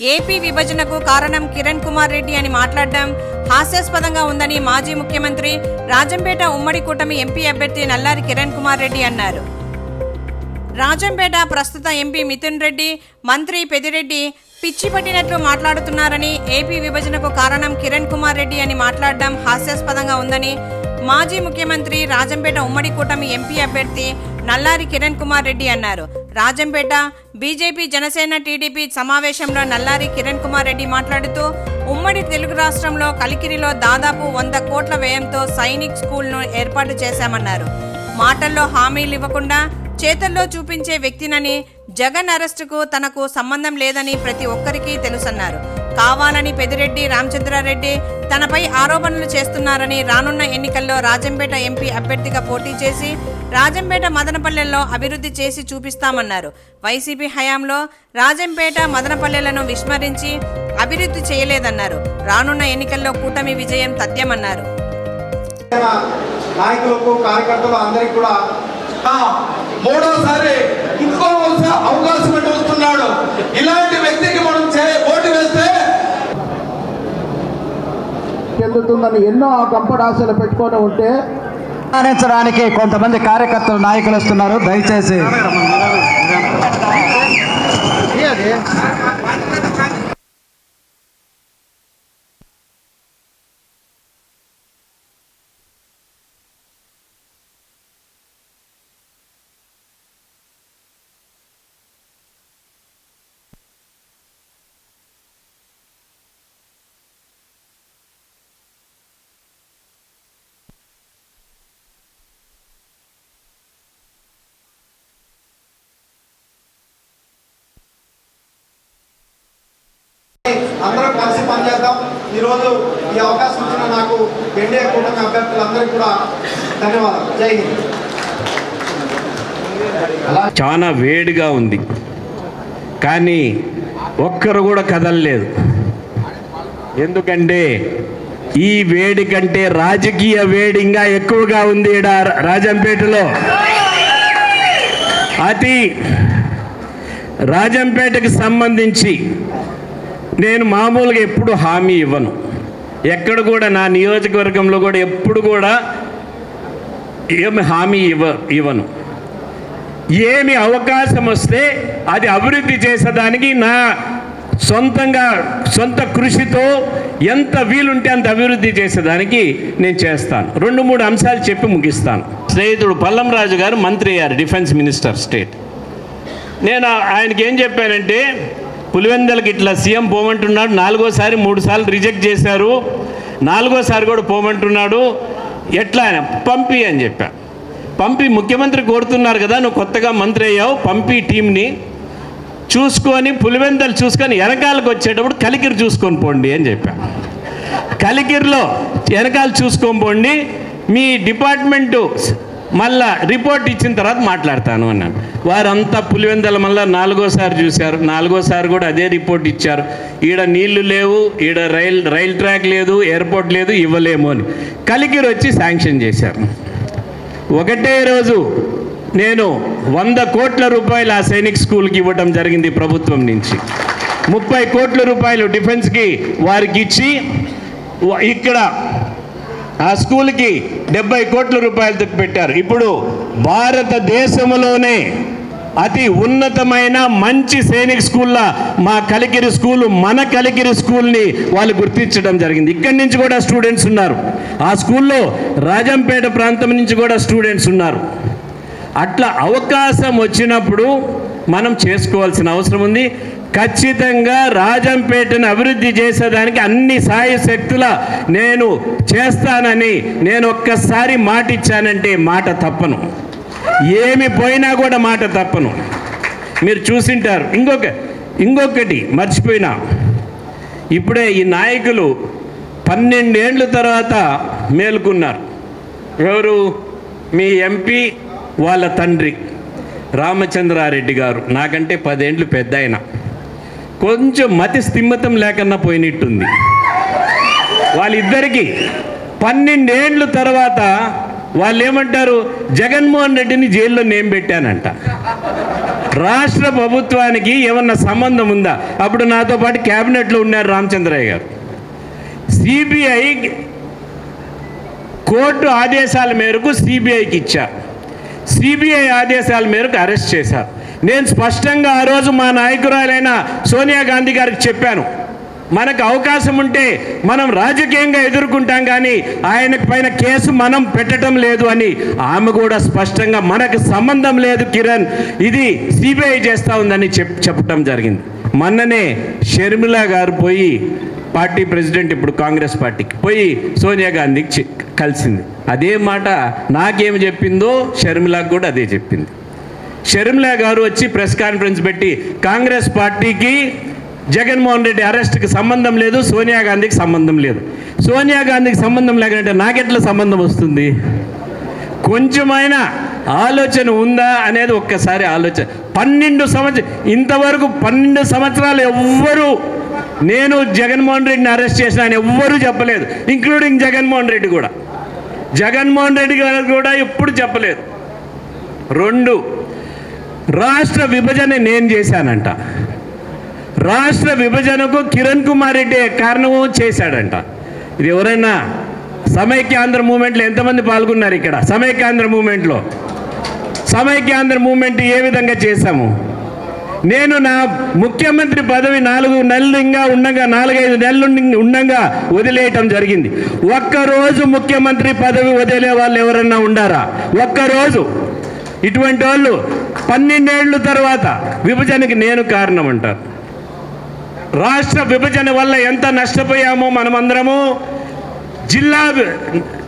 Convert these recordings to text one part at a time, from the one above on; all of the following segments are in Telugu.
ఏపీ విభజనకు కారణం కిరణ్ కుమార్ రెడ్డి అని మాట్లాడడం. హాస్యాస్పదంగా ఉందని మాజీ ముఖ్యమంత్రి రాజంపేట ఉమ్మడి కూటమి ఎంపీ అభ్యర్థి నల్లారి కిరణ్ కుమార్ రెడ్డి అన్నారు. రాజంపేట ప్రస్తుత ఎంపీ మిథున్ రెడ్డి మంత్రి పెదిరెడ్డి పిచ్చి పట్టినట్లు మాట్లాడుతున్నారని ఏపీ విభజనకు కారణం కిరణ్ కుమార్ రెడ్డి అని మాట్లాడడం హాస్యాస్పదంగా ఉందని మాజీ ముఖ్యమంత్రి రాజంపేట ఉమ్మడి కూటమి ఎంపీ అభ్యర్థి నల్లారి కిరణ్ కుమార్ రెడ్డి అన్నారు. రాజంపేట బీజేపీ జనసేన టీడీపీ సమావేశంలో నల్లారి కిరణ్ కుమార్ రెడ్డి మాట్లాడుతూ ఉమ్మడి తెలుగు రాష్ట్రంలో కలికిరిలో దాదాపు వంద కోట్ల వ్యయంతో సైనిక్ స్కూల్ను ఏర్పాటు చేశామన్నారు. మాటల్లో హామీలు ఇవ్వకుండా చేతల్లో చూపించే వ్యక్తినని జగన్ అరెస్టుకు తనకు సంబంధం లేదని ప్రతి ఒక్కరికి తెలుసన్నారు. కావాలని పెదిరెడ్డి రామచంద్రారెడ్డి తనపై ఆరోపణలు చేస్తున్నారని రానున్న ఎన్నికల్లో రాజంపేట ఎంపీ అభ్యర్థిగా పోటీ చేసి రాజంపేట మదనపల్లెల్లో అభివృద్ధి చేసి చూపిస్తామన్నారు. వైసీపీ హయాంలో రాజంపేట మదనపల్లెలను విస్మరించి అభివృద్ధి చేయలేదన్నారు. రానున్న ఎన్నికల్లో కూటమి విజయం తథ్యమన్నారు. నాయకులకు కార్యకర్తలు అందరికి కూడా మూడోసారి ఇంకో అవకాశం ఇలాంటి వ్యక్తికి మనం చెందుతుందని ఎన్నో గంపడాశలు పెట్టుకొని ఉంటే ఆనందించడానికి కొంతమంది కార్యకర్తలు నాయకులు వస్తున్నారు. దయచేసి. అందరం కలిసి పనిచేద్దాం. ఈరోజు ఈ అవకాశం ఇచ్చిన నాకు ఎన్డీఏ కూటమి అభ్యర్థులందరికీ కూడా ధన్యవాదాలు. జై హింద్. చాలా వేడిగా ఉంది. కానీ ఒక్కరు కూడా కదలలేదు. ఎందుకంటే ఈ వేడి కంటే రాజకీయ వేడి ఇంకా ఎక్కువగా ఉంది ఇక్కడ రాజంపేటలో. అతి రాజంపేటకి సంబంధించి నేను మామూలుగా ఎప్పుడు హామీ ఇవ్వను. ఎక్కడ కూడా నా నియోజకవర్గంలో కూడా ఎప్పుడు కూడా ఏమి హామీ ఇవ్వ ఇవ్వను. ఏమి అవకాశం వస్తే అది అభివృద్ధి చేసేదానికి నా సొంతంగా సొంత కృషితో ఎంత వీలుంటే అంత అభివృద్ధి చేసేదానికి నేను చేస్తాను. రెండు మూడు అంశాలు చెప్పి ముగిస్తాను. స్నేహితుడు పల్లంరాజు గారు మంత్రి అయ్యారు డిఫెన్స్ మినిస్టర్ స్టేట్. నేను ఆయనకి ఏం చెప్పానంటే పులివెందలకి ఇట్లా సీఎం పోమంటున్నాడు నాలుగోసారి మూడు సార్లు రిజెక్ట్ చేశారు నాలుగోసారి కూడా పోమంటున్నాడు. ఎట్లా ఆయన? పంపి అని చెప్పా. పంపి ముఖ్యమంత్రి కోరుతున్నారు కదా నువ్వు కొత్తగా మంత్రి అయ్యావు పంపి టీంని చూసుకొని పులివెందలు చూసుకొని వెనకాలకు వచ్చేటప్పుడు కలికిరి చూసుకొని పోండి అని చెప్పా. కలికిరిలో వెనకాల చూసుకొని పోండి. మీ డిపార్ట్మెంటు మళ్ళా రిపోర్ట్ ఇచ్చిన తర్వాత మాట్లాడతాను అన్నాను వారంతా పులివెందల మళ్ళీ నాలుగోసారి చూశారు. నాలుగోసారి కూడా అదే రిపోర్ట్ ఇచ్చారు. ఈడ నీళ్ళు లేవు ఈడ రైల్ రైల్ ట్రాక్ లేదు ఎయిర్పోర్ట్ లేదు ఇవ్వలేము అని. కలికిరు వచ్చి శాంక్షన్ చేశారు. ఒకటే రోజు నేను వంద కోట్ల రూపాయలు ఆ సైనిక్ స్కూల్కి ఇవ్వటం జరిగింది ప్రభుత్వం నుంచి. ముప్పై కోట్ల రూపాయలు డిఫెన్స్కి వారికి ఇచ్చి ఇక్కడ ఆ స్కూల్కి డెబ్బై కోట్ల రూపాయలు పెట్టారు. ఇప్పుడు భారతదేశంలోనే అతి ఉన్నతమైన మంచి సైనిక్ స్కూల్ల మా కలికిరి స్కూల్ మన కలికిరి స్కూల్ని వాళ్ళు గుర్తించడం జరిగింది. ఇక్కడి నుంచి కూడా స్టూడెంట్స్ ఉన్నారు. ఆ స్కూల్లో రాజంపేట ప్రాంతం నుంచి కూడా స్టూడెంట్స్ ఉన్నారు. అట్లా అవకాశం వచ్చినప్పుడు మనం చేసుకోవాల్సిన అవసరం ఉంది. ఖచ్చితంగా రాజంపేటను అభివృద్ధి చేసేదానికి అన్ని సాయ శక్తుల నేను చేస్తానని నేను ఒక్కసారి మాట ఇచ్చానంటే మాట తప్పను. ఏమి పోయినా కూడా మాట తప్పను. మీరు చూసింటారు. ఇంకొక ఇంకొకటి మర్చిపోయినా. ఇప్పుడే ఈ నాయకులు పన్నెండేండ్ల తర్వాత మేలుకున్నారు. ఎవరు? మీ ఎంపీ వాళ్ళ తండ్రి రామచంద్రారెడ్డి గారు. నాకంటే పదేండ్లు పెద్ద ఆయన కొంచెం మతి స్థిమ్మతం లేకన్నా పోయినట్టుంది. వాళ్ళిద్దరికి పన్నెండేండ్ల తర్వాత వాళ్ళు ఏమంటారు జగన్మోహన్ రెడ్డిని జైల్లో నేను పెట్టానంట. రాష్ట్ర ప్రభుత్వానికి ఏమన్నా సంబంధం ఉందా? అప్పుడు నాతో పాటు క్యాబినెట్లో ఉన్నారు రామచంద్రయ్య గారు. సిబిఐ కోర్టు ఆదేశాల మేరకు సిబిఐకి ఇచ్చారు సిబిఐ ఆదేశాల మేరకు అరెస్ట్ చేశారు నేను స్పష్టంగా ఆ రోజు మా నాయకురాలైన సోనియా గాంధీ గారికి చెప్పాను. మనకు అవకాశం ఉంటే మనం రాజకీయంగా ఎదుర్కొంటాం కానీ ఆయన పైన కేసు మనం పెట్టడం లేదు అని ఆమె కూడా స్పష్టంగా మనకు సంబంధం లేదు కిరణ్ ఇది సిబిఐ చేస్తూ ఉందని చెప్ చెప్పడం జరిగింది. మొన్ననే షర్మిల గారు పోయి పార్టీ ప్రెసిడెంట్ ఇప్పుడు కాంగ్రెస్ పార్టీకి పోయి సోనియా గాంధీకి కలిసింది. అదే మాట నాకేం చెప్పిందో షర్మిలకు కూడా అదే చెప్పింది. షర్మిలా గారు వచ్చి ప్రెస్ కాన్ఫరెన్స్ పెట్టి కాంగ్రెస్ పార్టీకి జగన్మోహన్ రెడ్డి అరెస్ట్కి సంబంధం లేదు సోనియా గాంధీకి సంబంధం లేదు. సోనియా గాంధీకి సంబంధం లేకుంటే నాకెట్లా సంబంధం వస్తుంది? కొంచెమైనా ఆలోచన ఉందా అనేది ఒక్కసారి ఆలోచన పన్నెండు సంవత్సరం ఇంతవరకు పన్నెండు సంవత్సరాలు ఎవ్వరూ నేను జగన్మోహన్ రెడ్డిని అరెస్ట్ చేసిన అని ఎవ్వరూ చెప్పలేదు ఇంక్లూడింగ్ జగన్మోహన్ రెడ్డి కూడా. జగన్మోహన్ రెడ్డి గారు కూడా ఎప్పుడు చెప్పలేదు. రెండు రాష్ట్ర విభజన నేను చేశానంట. రాష్ట్ర విభజనకు కిరణ్ కుమార్ రెడ్డి కారణము చేశాడంట. ఇది ఎవరైనా సమైక్యాంధ్ర మూమెంట్లో ఎంతమంది పాల్గొన్నారు ఇక్కడ? సమైక్యాంధ్ర మూమెంట్లో సమైక్యాంధ్ర మూమెంట్ ఏ విధంగా చేశాము? నేను నా ముఖ్యమంత్రి పదవి నాలుగు నెలలు ఇంకా ఉండగా నాలుగైదు నెలలు ఉండగా వదిలేయటం జరిగింది. ఒక్కరోజు ముఖ్యమంత్రి పదవి వదిలే వాళ్ళు ఎవరన్నా ఉండారా? ఒక్కరోజు. ఇటువంటి వాళ్ళు పన్నెండేళ్ళు తర్వాత విభజనకి నేను కారణం అంటారు రాష్ట్ర విభజన వల్ల ఎంత నష్టపోయామో మనమందరము జిల్లా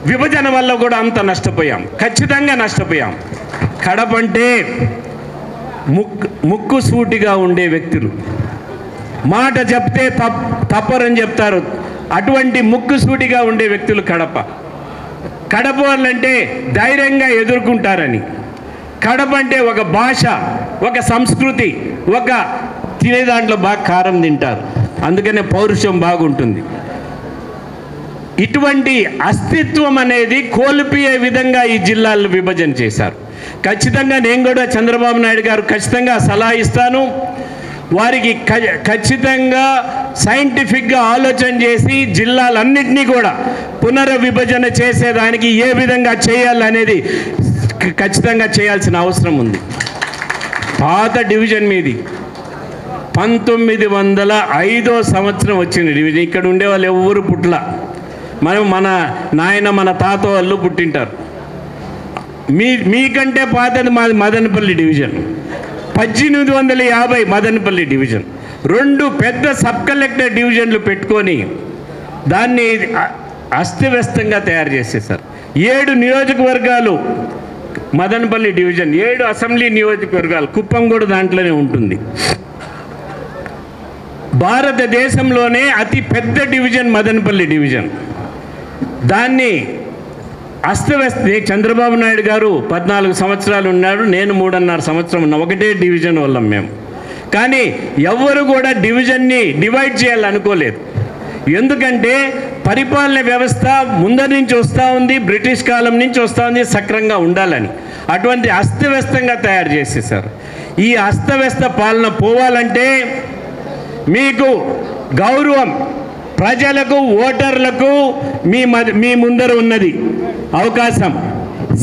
విభజన వల్ల కూడా అంత నష్టపోయాం. ఖచ్చితంగా నష్టపోయాం. కడప అంటే ముక్కు ముక్కు సూటిగా ఉండే వ్యక్తులు. మాట చెప్తే తప్ తప్పరని చెప్తారు. అటువంటి ముక్కు సూటిగా ఉండే వ్యక్తులు కడప. కడప వాళ్ళంటే ధైర్యంగా ఎదుర్కొంటారని. కడప అంటే ఒక భాష ఒక సంస్కృతి ఒక తినే దాంట్లో బాగా కారం తింటారు. అందుకనే పౌరుషం బాగుంటుంది. ఇటువంటి అస్తిత్వం అనేది కోల్పోయే విధంగా ఈ జిల్లాలను విభజన చేశారు. ఖచ్చితంగా నేను కూడా చంద్రబాబు నాయుడు గారు ఖచ్చితంగా సలహా ఇస్తాను. వారికి ఖచ్చితంగా సైంటిఫిక్గా ఆలోచన చేసి జిల్లాలన్నింటినీ కూడా పునర్విభజన చేసేదానికి ఏ విధంగా చేయాలనేది ఖచ్చితంగా చేయాల్సిన అవసరం ఉంది. పాత డివిజన్ మీది పంతొమ్మిది వందల ఐదో సంవత్సరం వచ్చింది డివిజన్. ఇక్కడ ఉండే వాళ్ళు ఎవరు పుట్ల మనం మన నాయన మన తాత వాళ్ళు పుట్టింటారు. మీ మీకంటే పాతది మాది మదనపల్లి డివిజన్. పద్దెనిమిది వందల యాభై మదనపల్లి డివిజన్. రెండు పెద్ద సబ్ కలెక్టర్ డివిజన్లు పెట్టుకొని దాన్ని అస్తవ్యస్తంగా తయారు చేసేసారు ఏడు నియోజకవర్గాలు మదనపల్లి డివిజన్ ఏడు అసెంబ్లీ నియోజకవర్గాలు కుప్పం కూడా దాంట్లోనే ఉంటుంది. భారతదేశంలోనే అతి పెద్ద డివిజన్ మదనపల్లి డివిజన్. దాన్ని అస్తవ్యస్త చంద్రబాబు నాయుడు గారు పద్నాలుగు సంవత్సరాలు ఉన్నాడు నేను మూడున్నర సంవత్సరం ఉన్నా ఒకటే డివిజన్ వల్ల మేము కానీ ఎవ్వరు కూడా డివిజన్ని డివైడ్ చేయాలనుకోలేదు. ఎందుకంటే పరిపాలన వ్యవస్థ ముందరి నుంచి వస్తూ ఉంది బ్రిటిష్ కాలం నుంచి వస్తూ ఉంది సక్రంగా ఉండాలని. అటువంటి అస్తవ్యస్తంగా తయారు చేసేసారు ఈ అస్తవ్యస్త పాలన పోవాలంటే మీకు గౌరవం ప్రజలకు ఓటర్లకు మీ మీ ముందర ఉన్నది అవకాశం.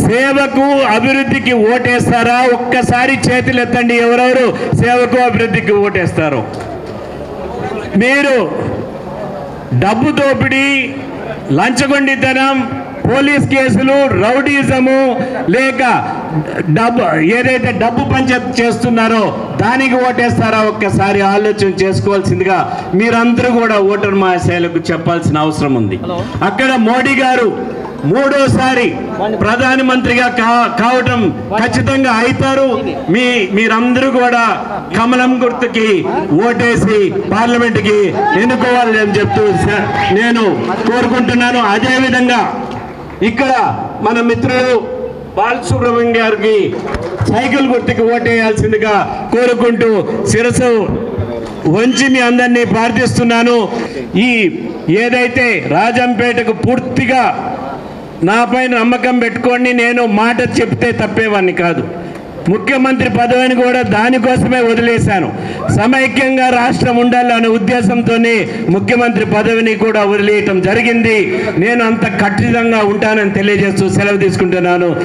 సేవకు అభివృద్ధికి ఓటేస్తారా? ఒక్కసారి చేతులు ఎత్తండి ఎవరెవరు సేవకు అభివృద్ధికి ఓటేస్తారు. మీరు డబ్బు దోపిడీ లంచగొండితనం పోలీస్ కేసులు రౌడీజము లేక డబ్బు ఏదైతే డబ్బు పంచాయత్ చేస్తున్నారో దానికి ఓటేస్తారా? ఒక్కసారి ఆలోచన చేసుకోవాల్సిందిగా మీరందరూ కూడా ఓటర్ మహాశైలకు చెప్పాల్సిన అవసరం ఉంది. అక్కడ మోడీ గారు మూడోసారి ప్రధానమంత్రిగా కా కావటం ఖచ్చితంగా అవుతారు మీ మీరందరూ కూడా కమలం గుర్తుకి ఓటేసి పార్లమెంట్కి ఎన్నుకోవాలని అని చెప్తూ నేను కోరుకుంటున్నాను. అదేవిధంగా ఇక్కడ మన మిత్రులు బాలసుబ్రహ్మణ్యం గారికి సైకిల్ గుర్తుకి ఓటేయాల్సిందిగా కోరుకుంటూ శిరసు వంచి మీ అందరినీ ప్రార్థిస్తున్నాను. ఈ ఏదైతే రాజంపేటకు పూర్తిగా నాపై నమ్మకం పెట్టుకోండి నేను మాట చెప్తే తప్పేవాడిని కాదు. ముఖ్యమంత్రి పదవిని కూడా దానికోసమే వదిలేశాను. సమైక్యంగా రాష్ట్రం ఉండాలనే ఉద్దేశంతోనే ముఖ్యమంత్రి పదవిని కూడా వదిలేయటం జరిగింది. నేను అంత ఖచ్చితంగా ఉంటానని తెలియజేస్తూ సెలవు తీసుకుంటున్నాను.